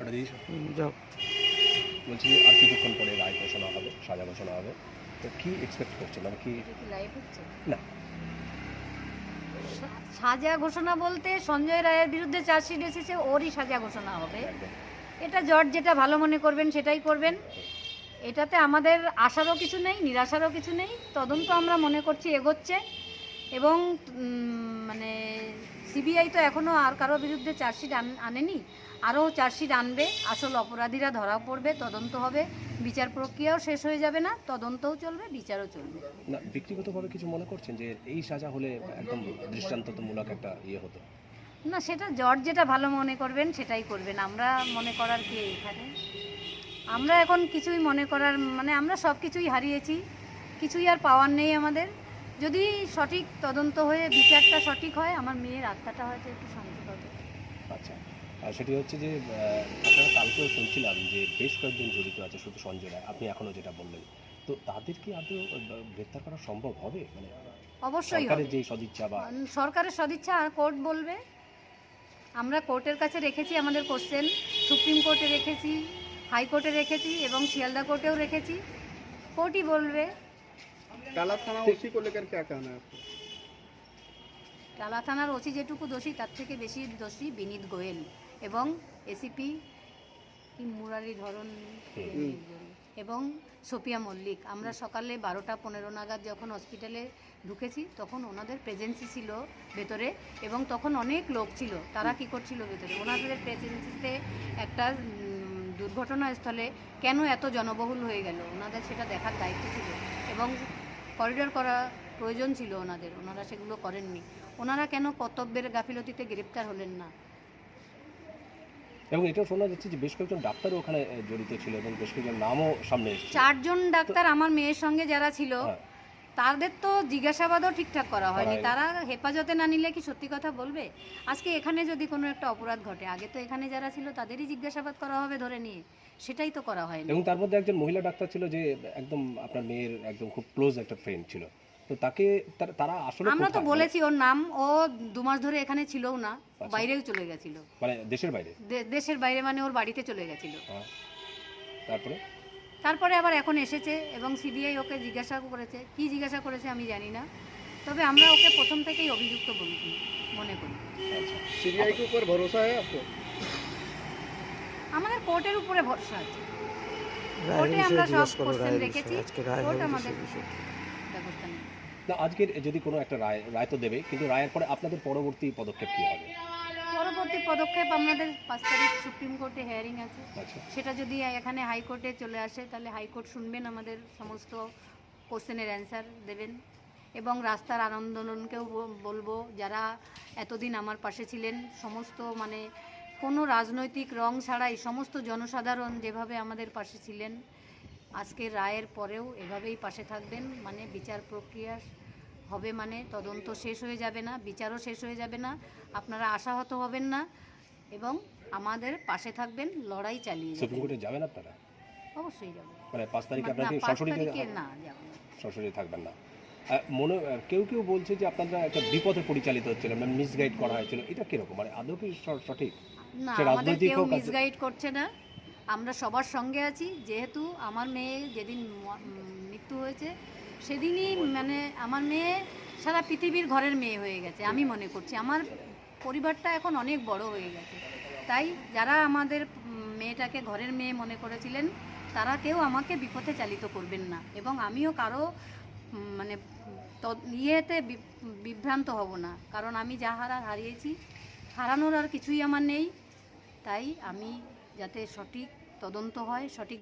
ওটা দিয়েছ? হুম, যাও। বলছি আর কিছুক্ষণ পরে রায় ঘোষণা হবে সাজা ঘোষণা হবে। তো কি এক্সপেক্ট করছেন মানে কি না। সাজা ঘোষণা বলতে সঞ্জয় রায়ের বিরুদ্ধে চার্জশিট এসেছে ওরই সাজা ঘোষণা হবে। এটা জজ যেটা ভালো মনে করবেন সেটাই করবেন। এটাতে আমাদের আশারও কিছু নেই নিরাশারও কিছু নেই। তদন্ত আমরা মনে করছি এগোচ্ছে। এবং মানে সিবিআই তো এখনও আর কারও বিরুদ্ধে চার্জশিট আন- আনেনি। আরও চার্জশিট আনবে। আসল অপরাধীরা ধরা পড়বে তদন্ত হবে। বিচার প্রক্রিয়াও শেষ হয়ে যাবে না তদন্তও চলবে বিচারও চলবে। না ব্যক্তিগতভাবে কিছু মনে করছেন যে এই সাজা হলে একদম দৃষ্টান্তমূলক একটা ইয়ে হতো? না সেটা জজ যেটা ভালো মনে করবেন সেটাই করবেন। আমরা মনে করার কি এখানে আমরা এখন কিছুই মনে করার মানে আমরা সব কিছুই হারিয়েছি। কিছুই আর পাওয়ার নেই আমাদের। যদি সঠিক তদন্ত হয়ে বিচারটা সঠিক হয় আমার মেয়ের আত্মাটা হয়তো একটু শান্তি পাবে। আচ্ছা আর সেটি হচ্ছে যে আপনারা কালকেও শুনছিলাম যে বেশ কয়েকজন জড়িত আছে শুধু সঞ্জয় রায় আপনি এখনও যেটা বললেন। তো তাদের কি আদৌ আহ, গ্রেপ্তার করা সম্ভব হবে? মানে অবশ্যই সরকারের যে সদিচ্ছা বা সরকারের সদিচ্ছা আর কোর্ট বলবে। আমরা কোর্টের কাছে রেখেছি আমাদের কোশ্চেন সুপ্রিম কোর্টে রেখেছি হাইকোর্টে রেখেছি এবং শিয়ালদা কোর্টেও রেখেছি। কোর্টই বলবে। काला थाना उसी को लेकर क्या कहना है आपको টালা থানার ওসি যেটুকু দোষী তার থেকে বেশি দোষী বিনীত গোয়েল এবং এসিপি কি মুরারি ধরন হুম। এবং সোপিয়া মল্লিক আমরা সকালে বারোটা পনেরো নাগাদ যখন হসপিটালে ঢুকেছি তখন ওনাদের প্রেজেন্সি ছিল ভেতরে এবং তখন অনেক লোক ছিল তারা কি করছিল ভেতরে ওনাদের প্রেজেন্সিতে একটা উম, দুর্ঘটনাস্থলে কেন এত জনবহুল হয়ে গেল ওনাদের সেটা দেখার দায়িত্ব ছিল এবং করিডোর করা প্রয়োজন ছিল ওনাদের ওনারা সেগুলো করেননি। ওনারা কেন কর্তব্যের গাফিলতিতে গ্রেপ্তার হলেন না? এবং এটাও শোনা যাচ্ছে যে বেশ কয়েকজন ডাক্তারও ওখানে জড়িত ছিল এবং বেশ কয়েকজন নামও সামনে চারজন ডাক্তার আমার মেয়ের সঙ্গে যারা ছিল হ্যাঁ। তাদের তো জিজ্ঞাসাবাদও ঠিকঠাক করা হয়নি। তারা হেফাজতে না নিলে কি সত্যি কথা বলবে? আজকে এখানে যদি কোনো একটা অপরাধ ঘটে আগে তো এখানে যারা ছিল তাদেরই জিজ্ঞাসাবাদ করা হবে ধরে নিয়ে। সেটাই তো করা হয়নি। এবং তার মধ্যে একজন মহিলা ডাক্তার ছিল যে একদম আপনার মেয়ের একদম খুব ক্লোজ একটা ফ্রেন্ড ছিল। তো তাকে তারা আসলে আমরা তো বলেছি ওর নাম ও দু মাস ধরে এখানে ছিলও না আচ্ছা। বাইরেও চলে গেছিল। মানে দেশের বাইরে? দেশের বাইরে মানে ওর বাড়িতে চলে গেছিল। তারপরে? তারপরে আবার এখন এসেছে এবং সিবিআই ওকে জিজ্ঞাসা করেছে। কি জিজ্ঞাসা করেছে আমি জানি না। তবে আমরা ওকে প্রথম থেকেই অভিযুক্ত বলি মনে করি। আমাদের কোর্টের উপরে ভরসা আছে। কোর্টে আমরা রেখেছি। কোর্ট আমাদের আজকের যদি কোনো একটা রায় রায় তো দেবে কিন্তু রায়ের পরে আপনাদের পরবর্তী পদক্ষেপ কী হবে? পরবর্তী পদক্ষেপ আমাদের পাঁচ তারিখ সুপ্রিম কোর্টে হেয়ারিং আছে। আচ্ছা। সেটা যদি এখানে হাইকোর্টে চলে আসে তাহলে হাইকোর্ট শুনবেন আমাদের সমস্ত কোশ্চেনের অ্যান্সার দেবেন। এবং রাস্তার আন্দোলনকেও বলব যারা এতদিন আমার পাশে ছিলেন সমস্ত মানে কোনো রাজনৈতিক রং ছাড়াই সমস্ত জনসাধারণ যেভাবে আমাদের পাশে ছিলেন আজকে রায়ের পরেও এভাবেই পাশে থাকবেন। মানে বিচার প্রক্রিয়া হবে মানে তদন্ত শেষ হয়ে যাবে না বিচারও শেষ হয়ে যাবে না আপনারা আশাহত হবেন না এবং আমাদের পাশে থাকবেন লড়াই চালিয়ে সুপ্রিম কোর্টে যাবেন আপনারা? অবশ্যই যাব। মানে পাঁচ তারিখে সরাসরি না যাব। না। সরাসরি থাকবেন না। মনে কেউ কেউ বলছে যে আপনারা একটা বিপথে পরিচালিত হচ্ছিল মানে মিসগাইড করা হয়েছিল। এটা কীরকম? মানে আদৌ কি সঠিক? না আমাদের কেউ মিসগাইড করছে না। আমরা সবার সঙ্গে আছি। যেহেতু আমার মেয়ে যেদিন মৃত্যু হয়েছে সেদিনই মানে আমার মেয়ে সারা পৃথিবীর ঘরের মেয়ে হয়ে গেছে, আমি মনে করছি। আমার পরিবারটা এখন অনেক বড় হয়ে গেছে। তাই যারা আমাদের মেয়েটাকে ঘরের মেয়ে মনে করেছিলেন, তারা কেউ আমাকে বিপথে চালিত করবেন না এবং আমিও কারও মানে ইয়েতে বিভ্রান্ত হব না। কারণ আমি যা হারার হারিয়েছি, হারানোর আর কিছুই আমার নেই। তাই আমি যাতে সঠিক তদন্ত হয়, সঠিক